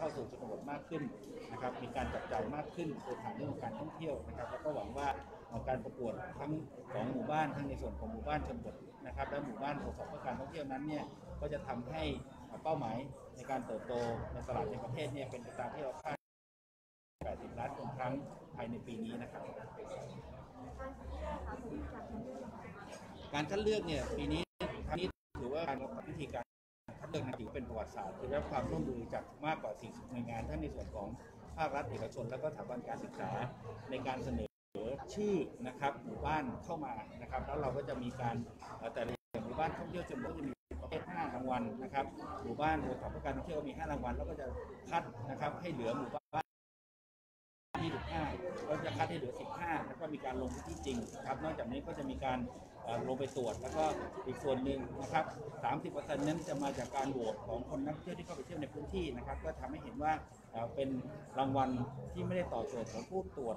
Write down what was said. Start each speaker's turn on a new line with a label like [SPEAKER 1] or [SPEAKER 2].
[SPEAKER 1] เข้าสู่ชนบทมากขึ้นนะครับมีการจับจ่ายมากขึ้นโดยผ่านเรื่องของการท่องเที่ยวนะครับแล้วก็หวังว่าการประกวดทั้งของหมู่บ้านทั้งในส่วนของหมู่บ้านชนบทนะครับและหมู่บ้านประกอบเพื่อการท่องเที่ยวนั้นเนี่ยก็จะทำให้เป้าหมายในการเติบโตในตลาดในประเทศเนี่ยเป็นไปตามที่เราคาด80 ล้านคนครั้งภายในปีนี้นะครับ การคัดเลือกเนี่ยปีนี้ครั้งนี้ถือว่าการ คือว่าเป็นประวัติศาสตร์ถือว่าความร่วมมือจากมากกว่า 40 หน่วยงานทั้งในส่วนของภาครัฐเอกชน แล้วก็สถาบันการศึกษาในการเสนอชื่อนะครับหมู่บ้านเข้ามานะครับแล้วเราก็จะมีการแต่ละหมู่บ้านท่องเที่ยวชนบทก็จะมีประเภท5รางวัลนะครับหมู่บ้านโอท็อปเพื่อการท่องเที่ยวมี 5 รางวัลแล้วก็จะคัดนะครับให้เหลือหมู่บ้าน25ก็จะคัดให้เหลือ 15 แล้วก็มีการลงพื้นที่จริงนะครับนอกจากนี้ก็จะมีการ ลงไปตรวจแล้วก็อีกส่วนหนึ่งนะครับ 30%นั้นจะมาจากการโหวตของคนนักเที่ยวที่เข้าไปเที่ยวในพื้นที่นะครับ ก็ทำให้เห็นว่าเป็นรางวัลที่ไม่ได้ต่อส่วนของผู้ตรวจ